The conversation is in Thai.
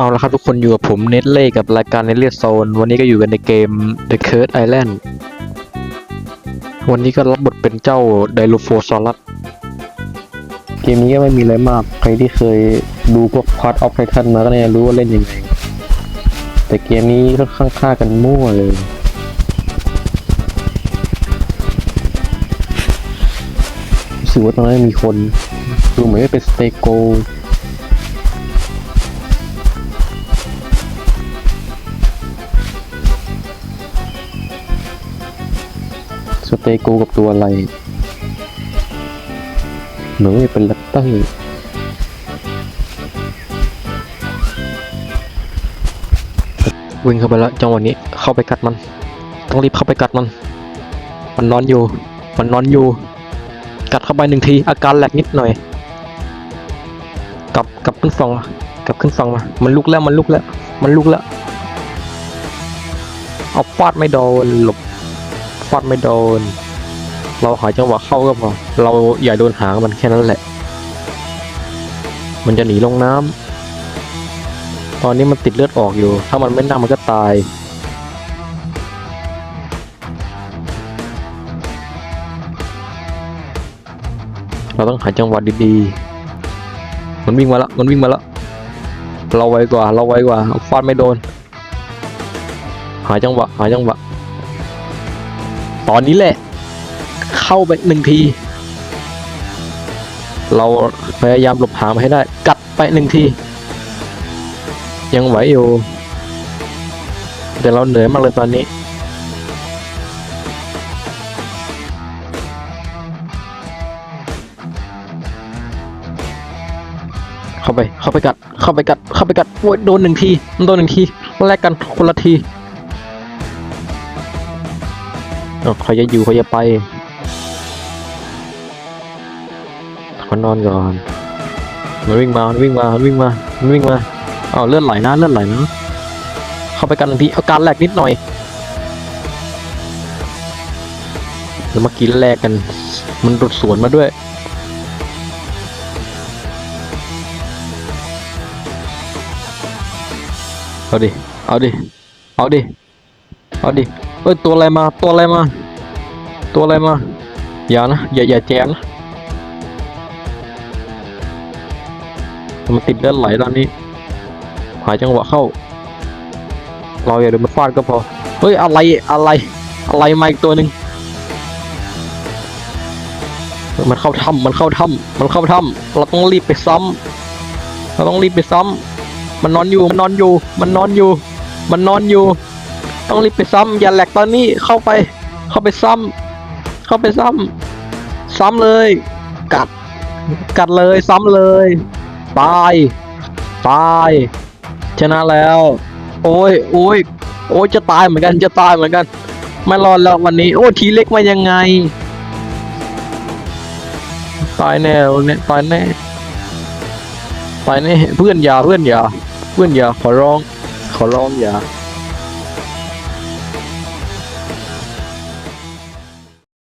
เอาละครับทุกคนอยู่กับผมเน็ตเล่กับรายการในเลียโซน วันนี้ก็อยู่กันในเกม The Curse Island วันนี้ก็รับบทเป็นเจ้าไดโลโฟซอรัสเกมนี้ก็ไม่มีอะไรมาก ใครที่เคยดูพวก Part of Titan มาก็น่าจะรู้ว่าเล่นยังไง แต่เกมนี้ค่อนข้างฆ่ากันมั่วเลยรู้สึกว่าตรงนั้นมีคนดูเหมือนจะเป็นสเตโก เตโกกับตัวอะไรเหมือนจะเป็นลัตเตอร์วิ่งเข้าไปแล้วจังหวะนี้เข้าไปกัดมัน ต้องรีบเข้าไปกัดมัน มันนอนอยู่ มันนอนอยู่ กัดเข้าไปหนึ่งที อาการแหลกนิดหน่อย กลับกลับขึ้นฝั่งมากลับขึ้นฝั่งมา มันลุกแล้วมันลุกแล้ว มันลุกแล้ว เอาฟาดไม่โดนหลบ ฟาดไม่โดน เราหาจังหวะเข้าก็พอ เราอย่าโดนหางมันแค่นั้นแหละ มันจะหนีลงน้ำตอนนี้มันติดเลือดออกอยู่ ถ้ามันไม่นั่งมันก็ตายเราต้องหาจังหวะดีๆ มันวิ่งมาแล้ว มันวิ่งมาแล้ว เราไวกว่า เราไวกว่าเอาฟาดไม่โดน หาจังหวะ หาจังหวะ ตอนนี้แหละ เข้าไปหนึ่งที เราพยายามหลบหามให้ได้ กัดไปหนึ่งที ยังไหวอยู่ แต่เราเหนื่อยมากเลยตอนนี้ เข้าไป เข้าไปกัด เข้าไปกัด เข้าไปกัดโอ้ยโดนหนึ่งที โดนหนึ่งที แลกกันคนละที เขาจะอยู่เขาจะไปเขานอนก่อนมันวิ่งมามันวิ่งมามันวิ่งมามันวิ่งมาเอาเลือดไหลนะเลือดไหลนะเข้าไปกันหนึ่งทีเอาการแลกนิดหน่อยแล้วเมื่อกี้แลกกัน มันรดสวนมาด้วย เอาดิ เอาดิ เอาดิ เอาดิ เอ้ยตัวอะไรมาตัวอะไรมา ตัวอะไรมาอย่านะอย่าอย่าแจมนะมันติดเลือดไหลตอนนี้ หายจังหวะเข้า เราอย่าโดนมันฟาดก็พอ เฮ้ยอะไรอะไร อะไรมาอีกตัวหนึ่งมันเข้าถ้ำมันเข้าถ้ำมันเข้าถ้ำเราต้องรีบไปซ้ำเราต้องรีบไปซ้ำมันนอนอยู่มันนอนอยู่ มันนอนอยู่ มันนอนอยู่ ต้องรีบไปซ้ำอย่าแหลกตอนนี้เข้าไป เข้าไปซ้ำเข้าไปซ้ำซ้ำเลย กัด กัดเลยซ้ำเลยตายตายชนะแล้ว โอ้ยโอ้ยโอ้ยจะตายเหมือนกันจะตายเหมือนกัน ไม่รอดแล้ววันนี้ โอ้ทีเล็กมายังไงตายแน่วันนี้ตายแน่ตายแน่เพื่อนอย่าเพื่อนอย่าเพื่อนอย่าขอร้อง ขอร้องอย่า